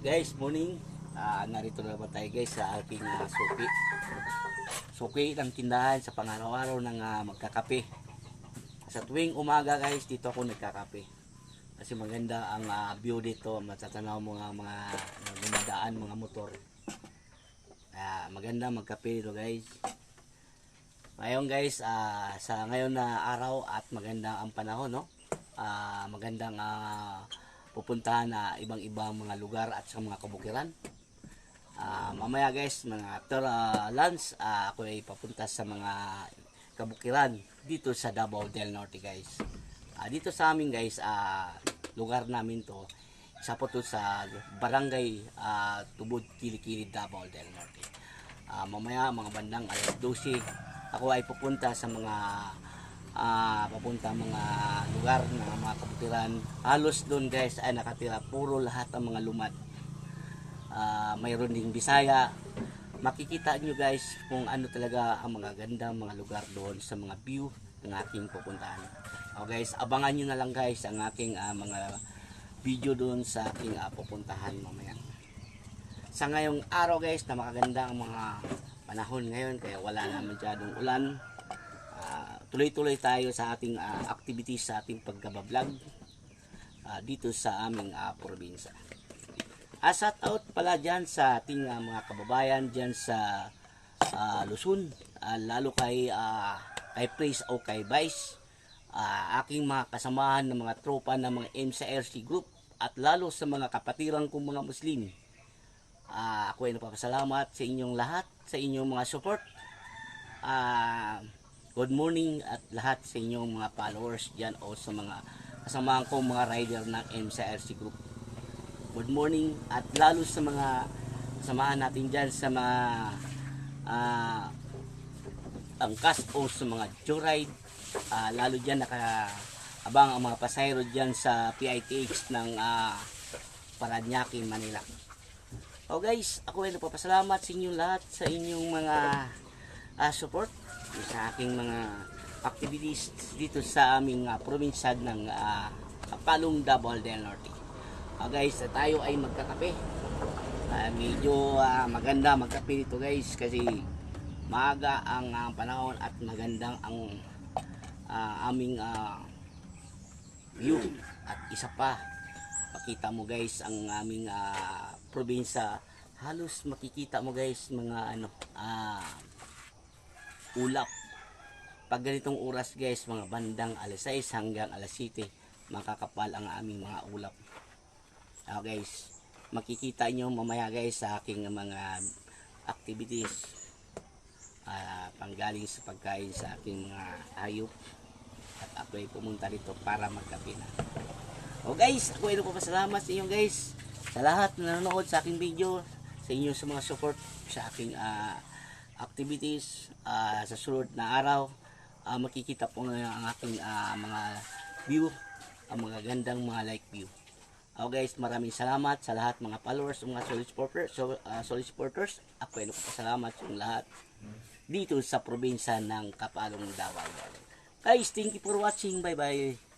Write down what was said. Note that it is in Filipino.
Guys, morning. Ah, narito na naman tayo guys sa aking ah, suki. Suki ng tindahan sa pangaraw-araw ng ah, magkakape. Sa tuwing umaga guys, dito ako nagkakape. Kasi maganda ang ah, view dito, matatanaw mo mga mga dumadaan, mga motor. Ah, maganda magkape dito guys. Ngayon guys, ah, sa ngayon na araw at maganda ang panahon, no? Ah, magandang ah, pupuntahan na ibang-ibang mga lugar at sa mga kabukiran. Ah, mamaya guys, mga after ah, lunch, ah, ako ay papunta sa mga kabukiran dito sa Davao del Norte guys. Ah, dito sa amin guys, ah, lugar namin to, isa po to sa barangay ah, Tubod Kilikili Davao del Norte. Ah, mamaya mga bandang alas 12, ako ay pupunta sa mga ah papunta mga lugar ng mga kabutiran. Halos doon guys ay nakatira puro lahat ang mga lumad. Ah, mayroon ding Bisaya. Makikita nyo guys kung ano talaga ang mga ganda mga lugar doon sa mga view ng aking pupuntahan. O guys, abangan nyo na lang guys ang aking ah, mga video doon sa aking ah, pupuntahan mamaya. Sa ngayong araw guys na makaganda ang mga panahon ngayon kaya wala na masyadong ulan. Tuloy-tuloy tayo sa ating ah, activities sa ating pagkabablog ah, dito sa aming ah, probinsya. Shout out pala dyan sa ating ah, mga kababayan dyan sa ah, Luzon, ah, lalo kay ah, kay Praise o kay Vice, ah, aking mga kasamahan ng mga tropa ng mga MCRC group at lalo sa mga kapatiran kong mga Muslim. Ah, ako ay napapasalamat sa inyong lahat, sa inyong mga support. Ah, good morning at lahat sa inyong mga followers dyan o sa mga kasamahan kong mga rider ng MCRC Group. Good morning at lalo sa mga kasamahan natin dyan sa mga ah, angkas o sa mga joyride. Ah, lalo dyan naka abang ang mga pasayro dyan sa PITX ng ah, Paranaque, Manila. O guys, ako ay nagpapasalamat sa inyong lahat sa inyong mga ah, support sa aking mga activities dito sa aming ah, probinsya ng uh, Kapalong Davao del Norte. Ah, guys, tayo ay magkakape. Ah, medyo ah, maganda magkape dito guys kasi maaga ang ah, panahon at magandang ang ah, aming ah, view at isa pa makita mo guys ang aming ah, probinsya halos makikita mo guys mga ano ah ulap pag ganitong oras guys mga bandang alas 6 hanggang alas 7 makakapal ang aming mga ulap. Ah, guys makikita nyo mamaya guys sa aking mga activities ah, panggaling sa pagkain sa aking mga hayop. At ako ay pumunta dito para magkape na. O guys, ako ay nagpapasalamat sa inyo guys sa lahat na nanonood sa aking video sa inyo sa mga support sa aking ah, activities ah, sa sunod na araw ah, makikita po ngayon ang aking ah, mga view ang mga gandang mga like view o guys, maraming salamat sa lahat mga followers, mga solid supporters, so, ah, solid supporters. Ako ay nagpapasalamat sa lahat dito sa probinsya ng Kapalong Davao. Guys, thank you for watching. Bye-bye.